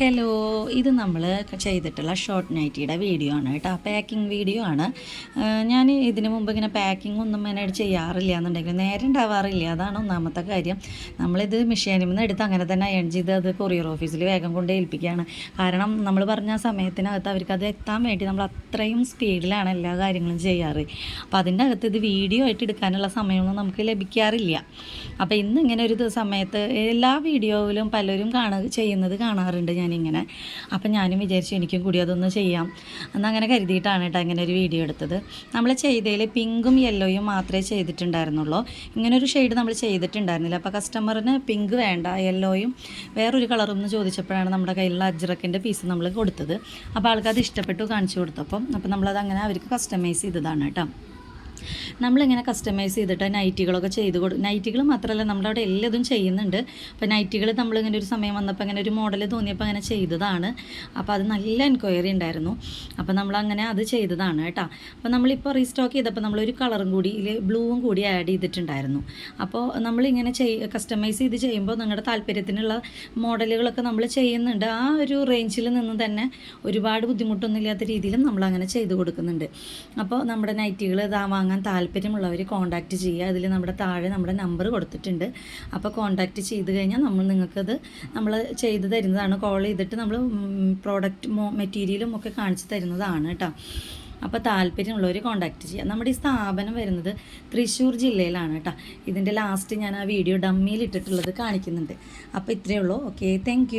Hello ഇത് നമ്മൾ ചെയ്തിട്ടുള്ള ഷോർട്ട് നൈറ്റിയുടെ വീഡിയോ ആണ് കേട്ടോ. പാക്കിംഗ് വീഡിയോ ആണ്. ഞാൻ ഇതിന് മുമ്പ് ഇങ്ങനെ പാക്കിംഗ് ഒന്നും അങ്ങനെ ചെയ്യാറില്ല എന്നുണ്ടെങ്കിൽ നേരെ ഉണ്ടാവാറില്ല. അതാണ് ഒന്നാമത്തെ കാര്യം. നമ്മളിത് മെഷീനിൽ നിന്ന് എടുത്ത് അങ്ങനെ തന്നെ അയൺ ചെയ്ത് അത് കൊറിയർ ഓഫീസിൽ വേഗം കൊണ്ട് ഏൽപ്പിക്കുകയാണ്. കാരണം നമ്മൾ പറഞ്ഞ സമയത്തിനകത്ത് അവർക്ക് അത് എത്താൻ വേണ്ടി നമ്മൾ അത്രയും സ്പീഡിലാണ് എല്ലാ കാര്യങ്ങളും ചെയ്യാറ്. അപ്പോൾ അതിന്റെ അകത്ത് ഇത് വീഡിയോ ആയിട്ട് എടുക്കാനുള്ള സമയമൊന്നും നമുക്ക് ലഭിക്കാറില്ല. അപ്പോൾ ഇന്ന് ഇങ്ങനെ ഒരു സമയത്ത് എല്ലാ വീഡിയോയിലും പലരും കാണുക ചെയ്യുന്നത് കാണാറുണ്ട്. ഞാനിങ്ങനെ. അപ്പം ഞാനും വിചാരിച്ചു എനിക്കും കൂടി അതൊന്ന് ചെയ്യാം. എന്നങ്ങനെ കരുതിയിട്ടാണ് കേട്ടോ ഇങ്ങനെ ഒരു വീഡിയോ എടുത്തത്. നമ്മൾ ചെയ്തതിൽ പിങ്കും യെല്ലോയും മാത്രമേ ചെയ്തിട്ടുണ്ടായിരുന്നുള്ളൂ. ഇങ്ങനെ ഒരു ഷെയ്ഡ് നമ്മൾ ചെയ്തിട്ടുണ്ടായിരുന്നില്ല. അപ്പോൾ കസ്റ്റമറിന് പിങ്ക് വേണ്ട യെല്ലോയും വേറൊരു കളറും എന്ന് ചോദിച്ചപ്പോഴാണ് നമ്മുടെ കയ്യിലുള്ള അജ്രക്കിന്റെ പീസ് നമ്മൾ കൊടുത്തത്. അപ്പോൾ ആൾക്കാർ ഇഷ്ടപ്പെട്ടു കാണിച്ചു കൊടുത്തപ്പം. അപ്പം നമ്മളത് അങ്ങനെ അവർക്ക് കസ്റ്റമൈസ് ചെയ്തതാണ് കേട്ടോ. നമ്മളിങ്ങനെ കസ്റ്റമൈസ് ചെയ്തിട്ട് നൈറ്റികളൊക്കെ ചെയ്ത് കൊടുക്കും നൈറ്റികൾ മാത്രമല്ല നമ്മുടെ അവിടെ എല്ലാതും ചെയ്യുന്നുണ്ട്. അപ്പോൾ നൈറ്റികൾ നമ്മളിങ്ങനെ ഒരു സമയം വന്നപ്പോൾ അങ്ങനെ ഒരു മോഡൽ തോന്നിയപ്പോൾ അങ്ങനെ ചെയ്തതാണ്. അപ്പോൾ അത് നല്ല എൻക്വയറി ഉണ്ടായിരുന്നു. അപ്പോൾ നമ്മളങ്ങനെ അത് ചെയ്തതാണ് കേട്ടോ. അപ്പോൾ നമ്മളിപ്പോൾ റീസ്റ്റോക്ക് ചെയ്തപ്പോൾ നമ്മളൊരു കളറും കൂടി ബ്ലൂവും കൂടി ആഡ് ചെയ്തിട്ടുണ്ടായിരുന്നു. അപ്പോൾ നമ്മളിങ്ങനെ ചെയ് കസ്റ്റമൈസ് ചെയ്ത് ചെയ്യുമ്പോൾ നിങ്ങളുടെ താല്പര്യത്തിനുള്ള മോഡലുകളൊക്കെ നമ്മൾ ചെയ്യുന്നുണ്ട്. ആ ഒരു റേഞ്ചിൽ നിന്ന് തന്നെ ഒരുപാട് ബുദ്ധിമുട്ടൊന്നും ഇല്ലാത്ത രീതിയിലും നമ്മളങ്ങനെ ചെയ്ത് കൊടുക്കുന്നുണ്ട്. അപ്പോൾ നമ്മുടെ നൈറ്റികൾ ഇതാ വാങ്ങാൻ താല്പര്യമുള്ളവർ കോൺടാക്റ്റ് ചെയ്യുക. അതിൽ നമ്മുടെ താഴെ നമ്മുടെ നമ്പർ കൊടുത്തിട്ടുണ്ട്. അപ്പോൾ കോൺടാക്റ്റ് ചെയ്ത് കഴിഞ്ഞാൽ നമ്മൾ നിങ്ങൾക്കത് നമ്മൾ ചെയ്ത് തരുന്നതാണ്. കോൾ ചെയ്തിട്ട് നമ്മൾ പ്രോഡക്റ്റ് മെറ്റീരിയലും ഒക്കെ കാണിച്ച് തരുന്നതാണ് കേട്ടോ അപ്പോൾ താല്പര്യമുള്ളവർ കോൺടാക്റ്റ് ചെയ്യുക. നമ്മുടെ ഈ സ്ഥാപനം വരുന്നത് തൃശ്ശൂർ ജില്ലയിലാണ് കേട്ടോ ഇതിന്റെ ലാസ്റ്റ് ഞാൻ ആ വീഡിയോ ഡമ്മിയിൽ ഇട്ടിട്ടുള്ളത് കാണിക്കുന്നുണ്ട്. അപ്പോൾ ഇത്രയേ ഉള്ളൂ. Okay thank